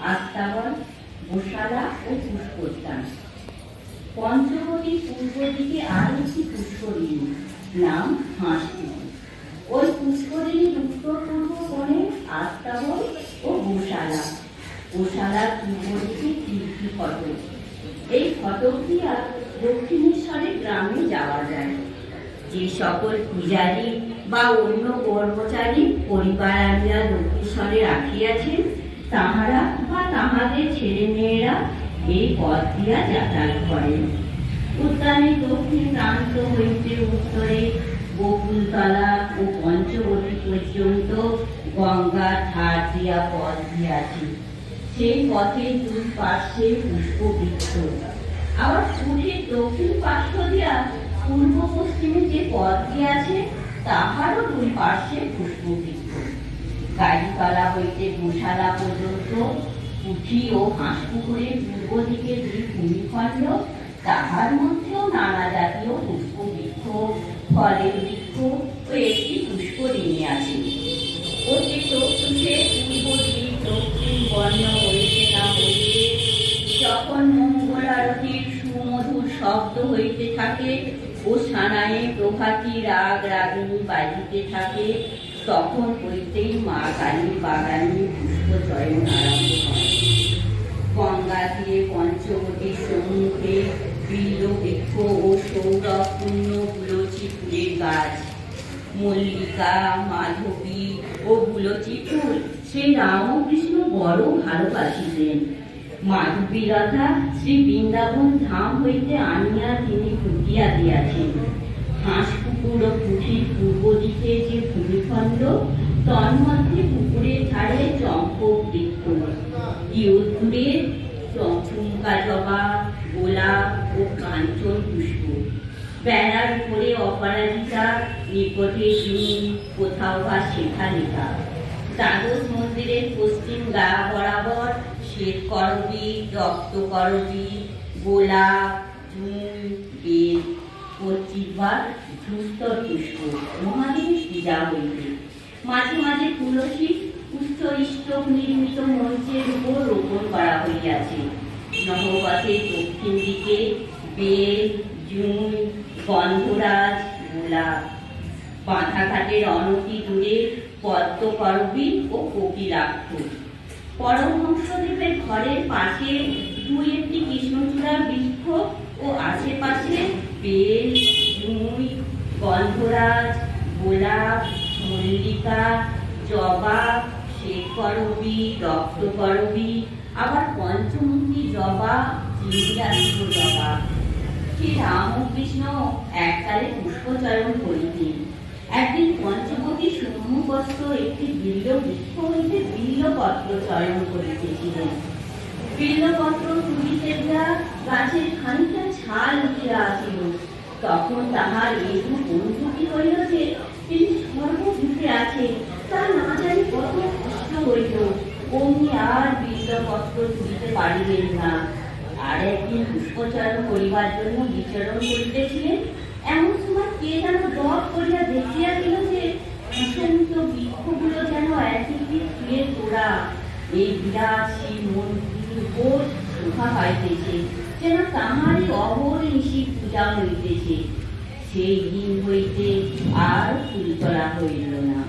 আস্তাবল গোশালা ও পুষ্পোদ্যান পঞ্চবটির পূর্ব দিকে আর একটি পুষ্করিণী, নাম হাঁসপুকুর ওই পুষ্করিণীর উত্তর পূর্ব কোণে আস্তাবল ও গোশালা। গোশালার পূর্ব দিকে কীর্তি ফটক। এই ফটক দিয়া দক্ষিণেশ্বরের গ্রামে যাওয়া যায়। যে সকল পূজারী বা অন্য কর্মচারী, পরিবার আনিয়া দক্ষিণেশ্বরে রাখিয়াছেন তাহাদের ছেলে মেয়েরা এই পথ দিয়া যাতায়াত করেন উদ্যানের দক্ষিণ প্রান্ত হইতে উত্তরে বকুলতলা ও পঞ্চবটী পর্যন্ত গঙ্গার ধার দিয়া পথ দিয়াছে। সেই পথে দুই পার্শ্বে পুষ্পবৃক্ষ। আবার পুরীর দক্ষিণ পার্শ্ব দিয়া পূর্ব পশ্চিমে যে পথটি আছে তাহারও দুই পার্শ্বে পুষ্পবৃক্ষ। গাড়িতলা হইতে গোশালা পর্যন্ত পুঁথি ও হাঁসপুকুরের পূর্ব দিকে দুই ভূমিখণ্ড, তাহার মধ্যেও নানা জাতীয় পুষ্পবৃক্ষ, ফলের বৃক্ষ ও একটি পুষ্করিণী আছে। অতি চক্ষুষে পূর্ব দিক, দক্ষিণ বর্ণ হইতে না হইতে যখন মঙ্গল আরতির সুমধুর শব্দ হইতে থাকে ও সানায়ে প্রভাতী রাগ রাগিনী বাজিতে থাকে, তখন হইতেই মা কালীর বাগানে পুষ্প চয়ন ফুলের গাছ মল্লিকা, মাধবী ও গুলচি ফুল শ্রী রামকৃষ্ণ বড় ভালোবাসিতেন। মাধবীলতা শ্রী বৃন্দাবন ধাম হইতে আনিয়া তিনি ফুটিয়া দিয়াছেন। হাঁস পুকুর ও পুঁথির পূর্ব দিকে যে ভূমিখণ্ড, তন্মধ্যে পুকুরের ধারে চম্পক বৃক্ষ। ইউদূরে চম্পা জবা গোলাপ ও কাঞ্চন পুষ্প। বেড়ার উপরে অপরাজিতা নিকটে তিনি কোথাও বা শেখা লেখা দ্বাদশ মন্দিরের পশ্চিম গা বরাবর শ্বেত করবি রক্ত করবি গোলাপ জুন বেল পঁচিশবার ধূস্তর পুষ্প। মহাদেব পূজা হইবে। মাঝে মাঝে তুলসী উচ্চ ইষ্টক নির্মিত মঞ্চের নহবতের দক্ষিণ দিকে বেল, জুন, গন্ধরাজ, গোলাপ। বাঁধাঘাটের অনতি দূরে পদ্মকরবী ও কপিলাক্ষ। পরমহংসদেবের ঘরের পাশে দুই একটি কৃষ্ণচূড়া বৃক্ষ ও আশেপাশে বেল জুঁই গন্ধরাজ, গোলাপ, মল্লিকা, জবা শ্বেতকরবী রক্তকরবী আবার পঞ্চমুখী জবা জবা শ্রী রামকৃষ্ণ এককালে পুষ্পচরণ করিতেন। একদিন পঞ্চবতী সম্মুখস্থ একটি বিল্ল বৃক্ষ হইতে বিল্লপত্র চয়ন করিতেছিলেন। বিল্লপত্র তুলিতে গাছের খানিকটা ছাল উঠিয়া আসিল। তখন তাহার এইরূপ অনুভূতি হইল যে, তিনি সর্বভূতে আছে তা না জানি কত কষ্ট হইল। অমনি আর বিল্লপত্র তুলিতে পারিলেন না। আর একদিন পুষ্পচরণ করিবার জন্য বিচরণ করিতেছিলেন। এমন সময় কে যেন দপ করিয়া দেখিয়া দিল যে অসংখ্য বৃক্ষগুলো যেন একদিকে ফুলের তোড়া এই বিরাট সেই মন্দির উপর শোভা পাইতেছে, যেন তাহারই অহর্নিশি পূজা হইতেছে। সেই দিন হইতে আর ফুল তোলা হইল না।